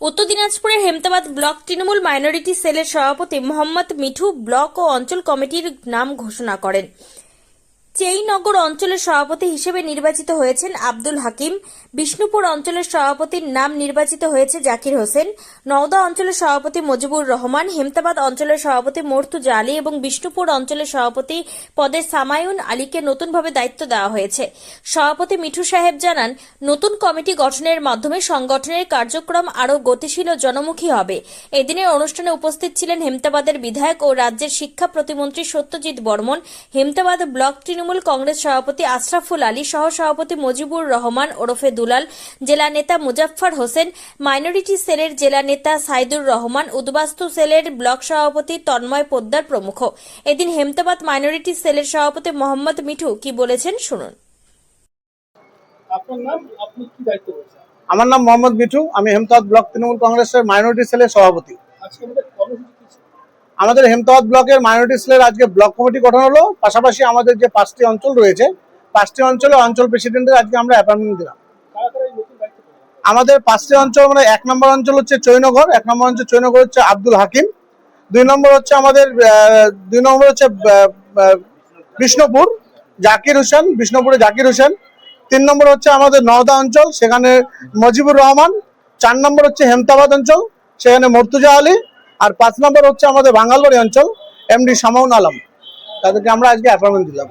উত্তর দিনাজপুরের Hemtabad block Trinamool minority সেলের সভাপতি মোহাম্মদ মিঠু ব্লক ও অঞ্চল কমিটির নাম ঘোষণা করেন। চেইনগর অঞ্চলের সভাপতি হিসেবে নির্বাচিত হয়েছেন আব্দুল হাকিম। বিষ্ণুপুর অঞ্চলের সভাপতির নাম নির্বাচিত হয়েছে জাকির হোসেন। নওদা অঞ্চলের সভাপতি মজিবুর রহমান, হেমতাবাদ অঞ্চলের সভাপতি মর্তুজা আলী এবং বিষ্ণুপুর অঞ্চলের সভাপতি পদে সামায়ুন আলীকে নতুনভাবে দায়িত্ব দেওয়া হয়েছে। সভাপতি মিঠু সাহেব জানান, নতুন কমিটি গঠনের মাধ্যমে সংগঠনের কার্যক্রম আরও গতিশীল ও জনমুখী হবে। এদিনের অনুষ্ঠানে উপস্থিত ছিলেন হেমতাবাদের বিধায়ক ও রাজ্যের শিক্ষা প্রতিমন্ত্রী সত্যজিৎ বর্মন, হেমতাবাদ ব্লক কংগ্রেস সভাপতি আশরাফুল আলী সহ সভাপতি মজিবুর রহমান ওরফে দুলাল জেলা নেতা মুজাফফর হোসেন মাইনরিটি সেলের জেলা নেতা সাইদুর রহমান উদ্বাস্তু সেলের ব্লক সভাপতি তন্ময় পোদ্দার প্রমুখ। এদিন হেমতাবাদ মাইনরিটি সেলের সভাপতি মোহাম্মদ মিঠু কি বলেছেন শুনুন। আপনার নাম? আপনি কি দায়িত্ব রয়েছেন আমার নাম মোহাম্মদ মিঠু। আমি হেমতাবাদ ব্লক তৃণমূল কংগ্রেসের মাইনরিটি সেলের সভাপতি আজকে আমাদের কর্মসূচি কি ছিল? আমাদের হেমতাবাদ ব্লকের মাইনরিটি সেলের আজকে ব্লক কমিটি গঠন হলো পাশাপাশি আমাদের যে পাঁচটি অঞ্চল রয়েছে, পাঁচটি অঞ্চলে অঞ্চল প্রেসিডেন্টের আজকে আমরা অ্যাপয়েন্টমেন্ট দিলাম? আমাদের পাঁচটি অঞ্চল মানে এক নম্বর অঞ্চল হচ্ছে চৈনগর, এক নম্বর অঞ্চল চৈনগর হচ্ছে আব্দুল হাকিম, দুই নম্বর হচ্ছে আমাদের দুই নম্বর হচ্ছে বিষ্ণুপুর, জাকির হোসেন, বিষ্ণুপুরে জাকির হোসেন, তিন নম্বর হচ্ছে আমাদের নওদা অঞ্চল, সেখানে মজিবুর রহমান, চার নম্বর হচ্ছে হেমতাবাদ অঞ্চল, সেখানে মর্তুজা আলী আর পাঁচ নম্বর হচ্ছে আমাদের বাঙ্গালবাড়ি অঞ্চল এমডি সামাউন আলম। তাদেরকে আমরা আজকে অ্যাপয়েন্টমেন্ট দিলাম।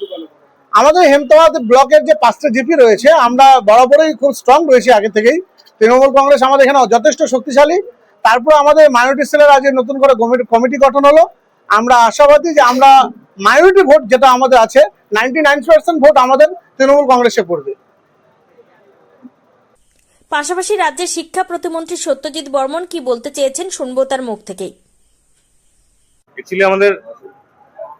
যোগালো আমাদের হেমতাবাদ ব্লকের যে পাঁচটা জিপি রয়েছে আমরা বরাবরই খুব স্ট্রং রয়েছি আগে থেকেই। তৃণমূল কংগ্রেস আমাদের এখানে যথেষ্ট শক্তিশালী। তারপর আমাদের মাইনরিটি সেলের আজকে নতুন করে কমিটি গঠন হলো। আমরা আশাবাদী যে আমরা মাইনরিটি ভোট যেটা আমাদের আছে নাইনটি নাইন পার্সেন্ট ভোট আমাদের তৃণমূল কংগ্রেসে পড়বে। পাশাপাশি রাজ্যের শিক্ষা প্রতিমন্ত্রী সত্যজিৎ বর্মন কি বলতে চেয়েছেন শুনব তার মুখ থেকেই। অ্যাকচুয়ালি আমাদের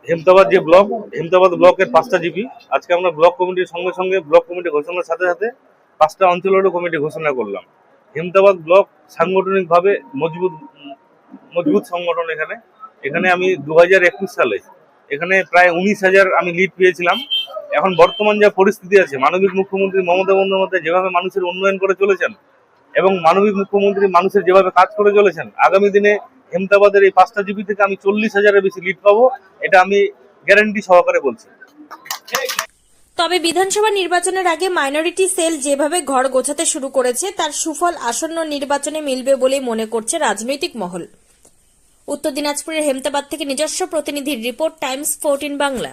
হেমতাবাদ যে ব্লক হেমতাবাদ ব্লকের পাঁচটা জিপি। আজকে আমরা ব্লক কমিটির সঙ্গে সঙ্গে ব্লক কমিটি ঘোষণার সাথে সাথে পাঁচটা অঞ্চলেরও কমিটি ঘোষণা করলাম। হেমতাবাদ ব্লক সাংগঠনিকভাবে মজবুত মজবুত সংগঠন এখানে। এখানে আমি দু সালে, এখানে প্রায় উনিশ হাজার আমি লিড পেয়েছিলাম। এখন বর্তমান যা পরিস্থিতি আছে, মানবিক মুখ্যমন্ত্রী মমতা বন্দ্যোপাধ্যায় যেভাবে মানুষের উন্নয়ন করে চলেছেন এবং মানবিক মুখ্যমন্ত্রী মানুষের যেভাবে কাজ করে চলেছেন, আগামী দিনে হেমতাবাদের এই পাঁচটা জিবি থেকে আমি চল্লিশ হাজারের বেশি লিড পাবো, এটা আমি গ্যারান্টি সহকারে বলছি। তবে বিধানসভা নির্বাচনের আগে মাইনরিটি সেল যেভাবে ঘর গোছাতে শুরু করেছে, তার সুফল আসন্ন নির্বাচনে মিলবে বলেই মনে করছে রাজনৈতিক মহল। উত্তর দিনাজপুরের হেমতাবাদ থেকে নিজস্ব প্রতিনিধির রিপোর্ট, টাইমস ফোরটিন বাংলা।